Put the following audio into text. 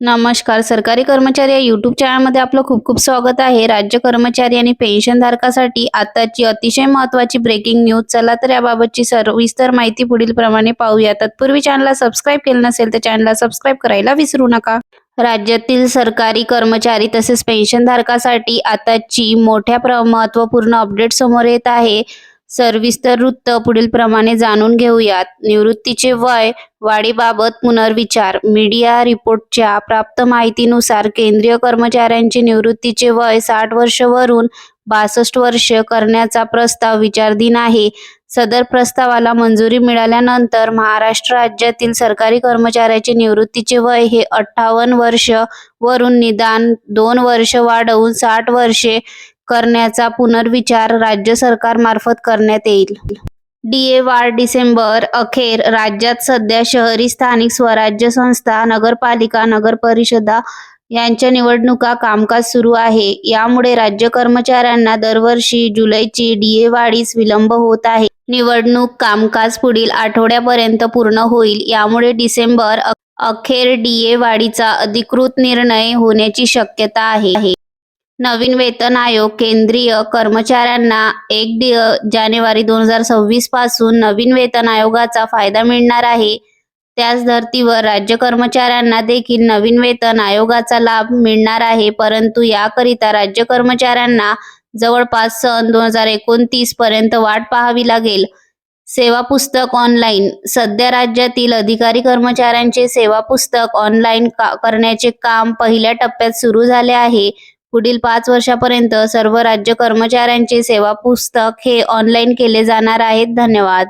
नमस्कार. सरकारी कर्मचारी या यूट्यूब चॅनलमध्ये आपलं खूप खूप स्वागत आहे. राज्य कर्मचारी आणि पेन्शनधारकासाठी आताची अतिशय महत्त्वाची ब्रेकिंग न्यूज चला तर याबाबतची सविस्तर माहिती पुढील प्रमाणे पाहूया. तत्पूर्वी चॅनलला सबस्क्राईब केलं नसेल तर चॅनलला सबस्क्राईब करायला विसरू नका. राज्यातील सरकारी कर्मचारी तसेच पेन्शनधारकासाठी आताची मोठ्या प्र महत्त्वपूर्ण अपडेट समोर येत आहे. सविस्तर वृत्त पुढील प्रमाणे जाणून घेऊयात. निवृत्तीचे वय वाढीबाबत पुनर्विचार. मीडिया रिपोर्टच्या प्राप्त माहितीनुसार केंद्रीय कर्मचाऱ्यांचे निवृत्तीचे वय साठ वर्ष वरून बासष्ट वर्ष करण्याचा प्रस्ताव विचाराधीन आहे. सदर प्रस्तावाला मंजुरी मिळाल्यानंतर महाराष्ट्र राज्यातील सरकारी कर्मचाऱ्याचे निवृत्तीचे वय हे अठ्ठावन्न वर्ष वरून निदान दोन वर्ष वाढवून साठ वर्षे करण्याचा पुनर्विचार राज्य सरकारमार्फत करण्यात येईल. डीए वाढ डिसेंबर अखेर राज्यात सध्या शहरी स्थानिक स्वराज्य संस्था नगरपालिका नगरपरिषदा यांच्या निवडणुका कामकाज सुरू आहे. यामुळे राज्य कर्मचाऱ्यांना दरवर्षी जुलैची डीए वाढीस विलंब होत आहे. निवडणूक कामकाज पुढील आठवड्यापर्यंत पूर्ण होईल. यामुळे डिसेंबर अखेर डीए वाढीचा अधिकृत निर्णय होण्याची शक्यता आहे. नवीन वेतन आयोग केंद्रीय कर्मचाऱ्यांना एक जानेवारी दोन हजार सव्वीसपासून नवीन वेतन आयोगाचा फायदा मिळणार आहे. त्याच धर्तीवर राज्य कर्मचाऱ्यांना देखील नवीन वेतन आयोगाचा लाभ मिळणार आहे. परंतु याकरिता राज्य कर्मचाऱ्यांना जवळपास सन दोन हजार एकोणतीस पर्यंत वाट पाहावी लागेल. सेवा पुस्तक ऑनलाईन. सध्या राज्यातील अधिकारी कर्मचाऱ्यांचे सेवा पुस्तक ऑनलाईन का करण्याचे काम पहिल्या टप्प्यात सुरू झाले आहे. पुढील पाच वर्षापर्यंत सर्व राज्य कर्मचाऱ्यांचे सेवा पुस्तक हे ऑनलाईन केले जाणार आहेत. धन्यवाद.